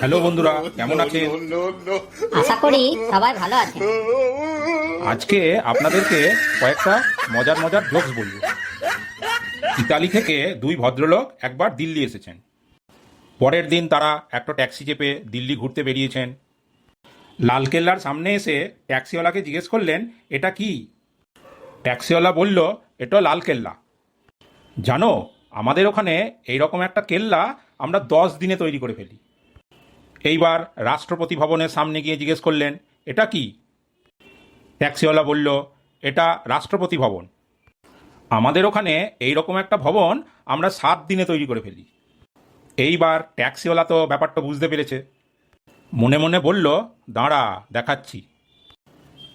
Hello বন্ধুরা কেমন আছেন? আশা করি সবাই ভালো আছেন। আজকে আপনাদেরকে কয়েকটা মজার মজার জোকস বলব। ইতালি থেকে দুই ভদ্রলোক একবার দিল্লি এসেছেন। পরের দিন তারা একটা ট্যাক্সি চেপে দিল্লি ঘুরতে বেরিয়েছেন। লালকেল্লার সামনে এসে ট্যাক্সিওয়ালাকে জিজ্ঞেস করলেন এটা কি? ট্যাক্সিওয়ালা বলল এটা লালকেল্লা। জানো আমাদের ওখানে এইরকম একটা কেল্লা আমরা দশ দিনে তৈরি করে ফেলি। এইবার রাষ্ট্রপতি ভবনের সামনে গিয়ে জিজ্ঞেস করলেন, এটা কি? ট্যাক্সিওয়ালা বলল, এটা রাষ্ট্রপতি ভবন। আমাদের ওখানে এই রকম একটা ভবন আমরা সাত দিনে তৈরি করে ফেলি। এইবার ট্যাক্সিওয়ালা তো ব্যাপারটা বুঝতে পেরেছে। মনে মনে বলল, দাঁড়া, দেখাচ্ছি।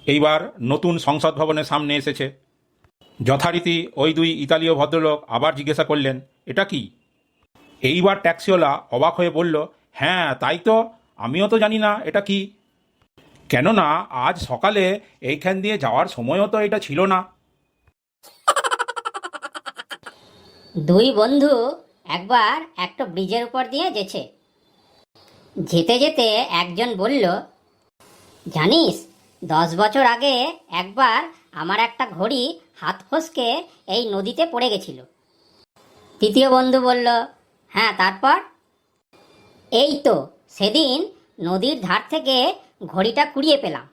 এইবার নতুন সংসদ ভবনের সামনে এসেছে। যথারীতি ওই দুই ইতালীয় ভদ্রলোক আবার জিজ্ঞাসা করলেন, এটা কি? এইবার ট্যাক্সিওয়ালা অবাক হয়ে বলল হ্যাঁ তাই তো। আমিও তো জানি না, এটা কি? কেননা, আজ সকালে এইখান দিয়ে যাওয়ার সময়ও তো এটা ছিল না। দুই বন্ধু একবার একটা ব্রিজের উপর দিয়ে যেছে। যেতে যেতে একজন বলল, জানিস, দশ বছর আগে একবার আমার একটা ঘড়ি হাত ফসকে এই নদীতে পড়ে গেছিল। তৃতীয় বন্ধু বলল হ্যাঁ তারপর? এই তো, সেদিন নদীর ধার থেকে ঘড়িটা কুড়িয়ে পেলাম।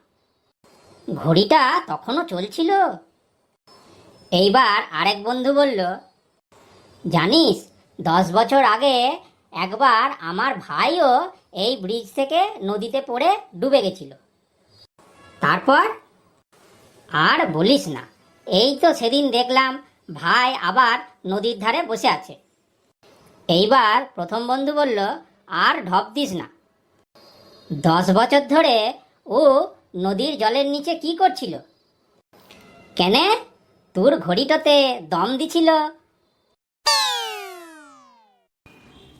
ঘড়িটা তখনও চলছিল। এইবার আরেক বন্ধু বলল, জানিস, দশ বছর আগে একবার আমার ভাইও এই ব্রিজ থেকে নদীতে পড়ে ডুবে গেছিল। তারপর? আর বলিস না, এই তো সেদিন দেখলাম ভাই আবার নদীর ধারে বসে আছে। এইবার প্রথম বন্ধু বলল আর ঢপ দিস না। দশ বছর ধরে ও নদীর জলের নিচে কি করছিল? কেনে, তোর ঘড়িটাতে দম দিছিল।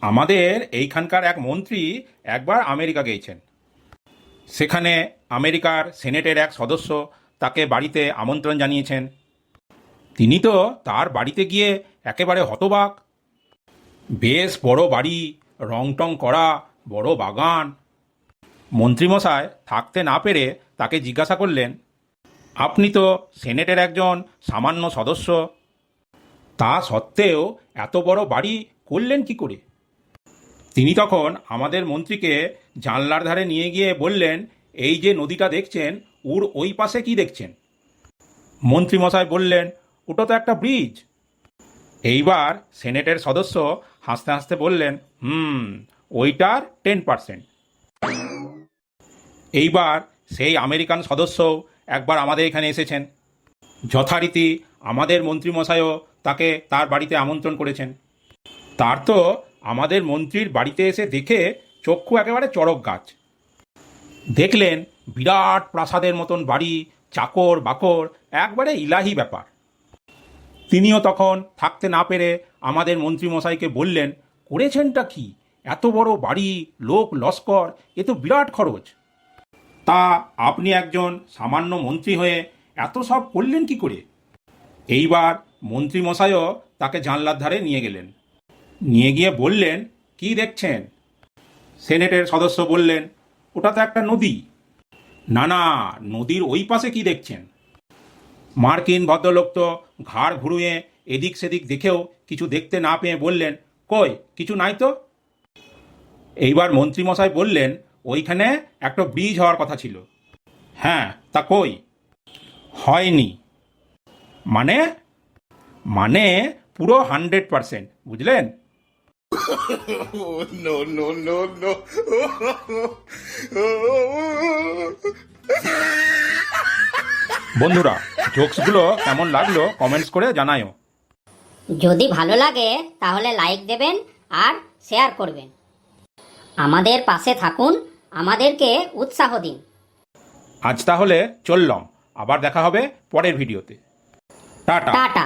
আমাদের এইখানকার এক মন্ত্রী একবার আমেরিকা গিয়েছেন। সেখানে আমেরিকার সেনেটের এক সদস্য তাকে বাড়িতে আমন্ত্রণ জানিয়েছেন। তিনি তো তার বাড়িতে গিয়ে একেবারে হতবাক। বেশ বড় বাড়ি রং টং করা বড় বাগান। মন্ত্রীমশায় থাকতে না পেরে তাকে জিজ্ঞাসা করলেন, আপনি তো সেনেটের একজন সামান্য সদস্য। তা সত্ত্বেও এত বড় বাড়ি করলেন কি করে? তিনি তখন আমাদের মন্ত্রীকে জানলার ধারে নিয়ে গিয়ে বললেন, এই যে নদীটা দেখছেন, ওর ওই পাশে কি দেখছেন? মন্ত্রীমশাই বললেন, ওটা তো একটা ব্রিজ। এইবার সেনেটের সদস্য হাসতে হাসতে বললেন, হুম, ওইটার টেন পার্সেন্ট এইবার সেই আমেরিকান সদস্যও একবার আমাদের এখানে এসেছেন। যথারীতি আমাদের মন্ত্রীমশাইও তাকে তার বাড়িতে আমন্ত্রণ করেছেন। তার তো আমাদের মন্ত্রীর বাড়িতে এসে দেখে চক্ষু একেবারে চড়ক গাছ। দেখলেন বিরাট প্রাসাদের মতন বাড়ি চাকর বাকর একবারে ইলাহি ব্যাপার। তিনিও তখন থাকতে না পেরে আমাদের মন্ত্রীমশাইকে বললেন, করেছেনটা কি? এত বড় বাড়ি, লোক, লস্কর, এ তো বিরাট খরচ। তা আপনি একজন সামান্য মন্ত্রী হয়ে এত সব করলেন কি করে? এইবার মন্ত্রীমশাইও তাকে জানলার ধারে নিয়ে গেলেন। নিয়ে গিয়ে বললেন, কি দেখছেন? সেনেটের সদস্য বললেন, ওটা তো একটা নদী। না না, নদীর ওই পাশে কি দেখছেন? মার্কিন ভদ্রলোক তো ঘাড় ঘুরিয়ে এদিক সেদিক দেখেও কিছু দেখতে না পেয়ে বললেন কই কিছু নাই তো এইবার মন্ত্রীমশাই বললেন ওইখানে একটা ব্রিজ হওয়ার কথা ছিল হ্যাঁ তা কই হয়নি মানে মানে পুরো হান্ড্রেড পারসেন্ট বুঝলেন Oh, no, no, no, no. বন্ধুরা জোকসগুলো কেমন লাগল কমেন্টস করে জানায়ও। যদি ভালো লাগে তাহলে লাইক দেবেন আর শেয়ার করবেন। আমাদের পাশে থাকুন আমাদেরকে উৎসাহ দিন। আজ তাহলে চললাম। আবার দেখা হবে পরের ভিডিওতে। টাটা। টাটা।